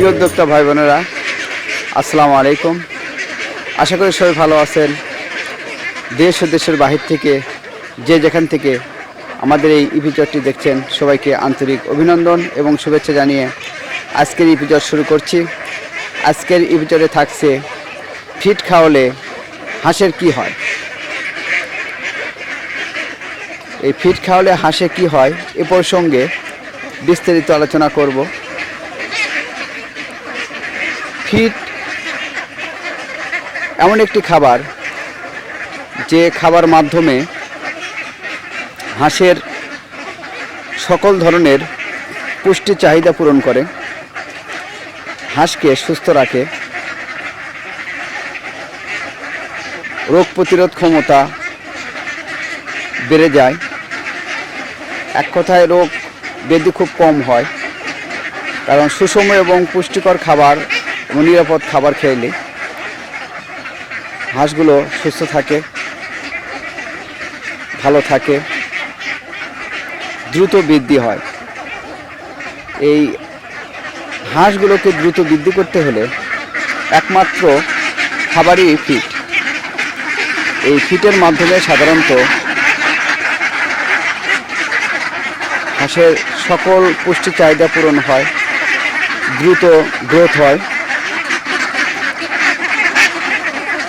প্রিয় উদ্যোক্তা ভাই বোনেরা, আসসালামু আলাইকুম। আশা করি সবাই ভালো আছেন। দেশ ও দেশের বাহির থেকে, যে যেখান থেকে আমাদের এই ইপিজডটি দেখছেন, সবাইকে আন্তরিক অভিনন্দন এবং শুভেচ্ছা জানিয়ে আজকের ইপিজড শুরু করছি। আজকের ইপিজডে থাকছে, ফিট খাওয়ালে হাঁসের কি হয়? এই ফিট খাওয়ালে হাঁসে কি হয়, এ প্রসঙ্গে বিস্তারিত আলোচনা করব। ফিট এমন একটি খাবার যে খাবার মাধ্যমে হাঁসের সকল ধরনের পুষ্টি চাহিদা পূরণ করে, হাঁসকে সুস্থ রাখে, রোগ প্রতিরোধ ক্ষমতা বেড়ে যায়। এক কথায় রোগ ব্যাধি খুব কম হয়, কারণ সুষম এবং পুষ্টিকর খাবার নিরাপদ খাবার খেলে হাঁসগুলো সুস্থ থাকে, ভালো থাকে, দ্রুত বৃদ্ধি হয়। এই হাঁসগুলোকে দ্রুত বৃদ্ধি করতে হলে একমাত্র খাবারই ফিট। এই ফিটের মাধ্যমে সাধারণত হাঁসের সকল পুষ্টি চাহিদা পূরণ হয়, দ্রুত গ্রোথ হয়।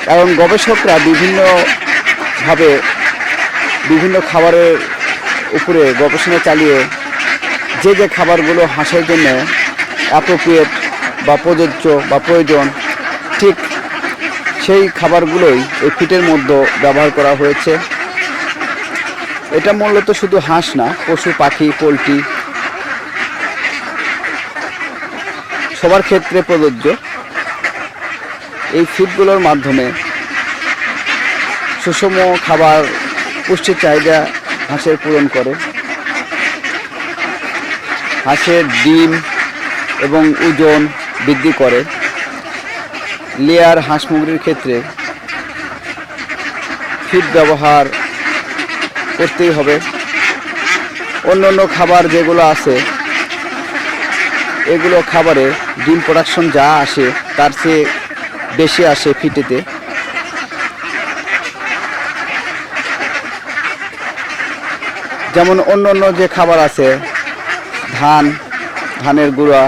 কারণ গবেষকরা বিভিন্নভাবে বিভিন্ন খাবারের উপরে গবেষণা চালিয়ে যে যে খাবারগুলো হাঁসের জন্য অ্যাপ্রোপ্রিয়েট বা প্রযোজ্য বা প্রয়োজন, ঠিক সেই খাবারগুলোই এই ফিটের মধ্যে ব্যবহার করা হয়েছে। এটা মূলত শুধু হাঁস না, পশু, পাখি, পোলট্রি সবার ক্ষেত্রে প্রযোজ্য। এই ফিডগুলোর মাধ্যমে সুষম খাবার, পুষ্টির চাহিদা হাঁসের পূরণ করে। হাঁসের ডিম এবং ওজন বৃদ্ধি করে। লেয়ার হাঁস মুরগির ক্ষেত্রে ফিড ব্যবহার করতেই হবে। অন্য অন্য খাবার যেগুলো আছে, এগুলো খাবারে ডিম প্রোডাকশন যা আসে, তার চেয়ে বেশি আসে ফিটেতে। যেমন অন্য অন্য যে খাবার আছে, ধান, ধানের গুঁড়া,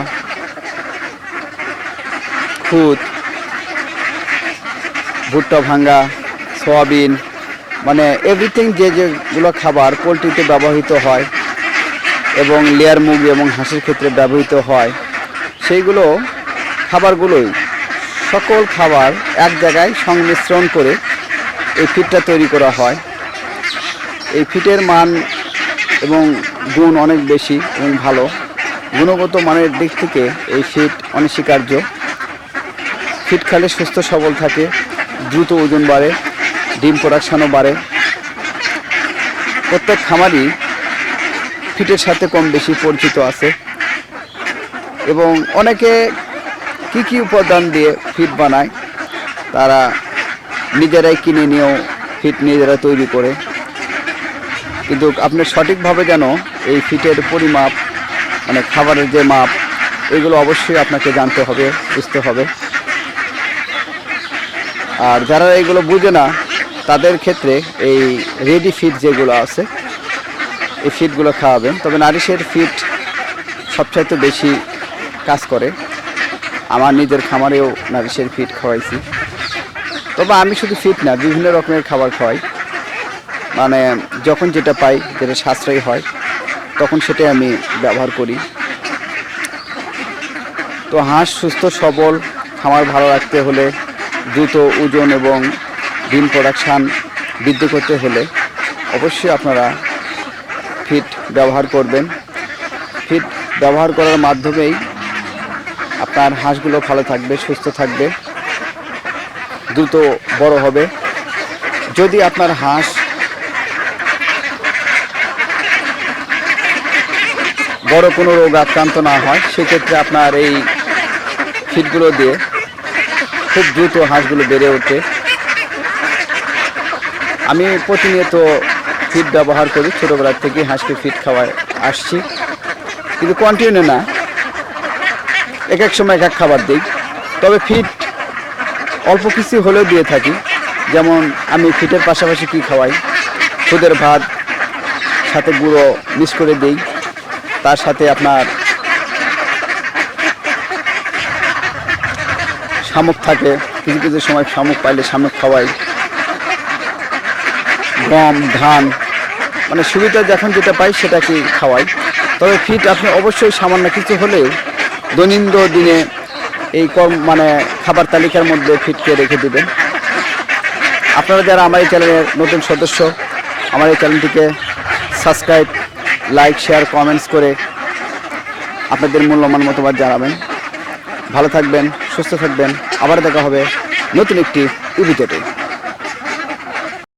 খুদ, ভুট্টা ভাঙ্গা, সয়াবিন মানে এভরিথিং যে যেগুলো খাবার পোলট্রিতে ব্যবহৃত হয় এবং লেয়ার মুরগি এবং হাঁসের ক্ষেত্রে ব্যবহৃত হয়, সেইগুলো খাবারগুলোই সকল খাবার এক জায়গায় সংমিশ্রণ করে এই ফিটটা তৈরি করা হয়। এই ফিটের মান এবং গুণ অনেক বেশি এবং ভালো। গুণগত মানের দিক থেকে এই ফিট অনস্বীকার্য। ফিট খেলে সুস্থ সবল থাকে, দ্রুত ওজন বাড়ে, ডিম প্রোডাকশানও বাড়ে। প্রত্যেক খামারই ফিটের সাথে কম বেশি পরিচিত আছে। এবং অনেকে কি কি উপাদান দিয়ে ফিট বানায়, তারা নিজেরাই কিনে নিয়েও ফিট নিজেরা তৈরি করে। কিন্তু আপনি সঠিকভাবে যেন এই ফিটের পরিমাপ মানে খাবারের যে মাপ, এগুলো অবশ্যই আপনাকে জানতে হবে, বুঝতে হবে। আর যারা এগুলো বুঝে না, তাদের ক্ষেত্রে এই রেডি ফিট যেগুলো আছে, এই ফিটগুলো খাওয়াবেন। তবে নারিশের ফিট সবচাইতে বেশি কাজ করে। আমার নিজের খামারেও নারিশের ফিট খাওয়াইছি। তবে আমি শুধু ফিট না, বিভিন্ন রকমের খাবার খাওয়াই। মানে যখন যেটা পাই, যেটা সাশ্রয়ী হয়, তখন সেটাই আমি ব্যবহার করি। তো হাঁস সুস্থ, সবল, খামার ভালো রাখতে হলে দ্রুত ওজন এবং ডিম প্রোডাকশান বৃদ্ধি করতে হলে অবশ্যই আপনারা ফিট ব্যবহার করবেন। ফিট ব্যবহার করার মাধ্যমেই আপনার হাঁসগুলো ভালো থাকবে, সুস্থ থাকবে, দ্রুত বড় হবে। যদি আপনার হাঁস বড় কোনো রোগ আক্রান্ত না হয়, সেক্ষেত্রে আপনার এই ফিটগুলো দিয়ে খুব দ্রুত হাঁসগুলো বেড়ে ওঠে। আমি প্রতিনিয়ত ফিট ব্যবহার করি ছোটোবেলার থেকে হাঁসকে ফিট খাওয়ায় আসছি। কিন্তু কন্টিনিউ না। এক এক সময় এক এক খাবার দিই। তবে ফিট অল্প কিছু হলেও দিয়ে থাকি। যেমন আমি ফিটের পাশাপাশি কি খাওয়াই? খুদের ভাত, সাথে গুঁড়ো মিক্স করে দিই। তার সাথে আপনার শামুক থাকে। কিছু কিছু সময় শামুক পাইলে শামুক খাওয়াই। গম, ধান মানে সুবিধা যখন যেটা পাই সেটা কি খাওয়াই। তবে ফিট আপনি অবশ্যই সামান্য কিছু হলেও দৈনন্দিন দিনে এই কম মানে খাবার তালিকার মধ্যে ফিটকে রেখে দেবেন। আপনারা যারা আমার এই চ্যানেলের নতুন সদস্য, আমার এই চ্যানেলটিকে সাবস্ক্রাইব লাইক শেয়ার কমেন্টস করে আপনাদের মূল্যমান মতামত জানাবেন। ভালো থাকবেন, সুস্থ থাকবেন। আবার দেখা হবে নতুন একটি ইভিটেটে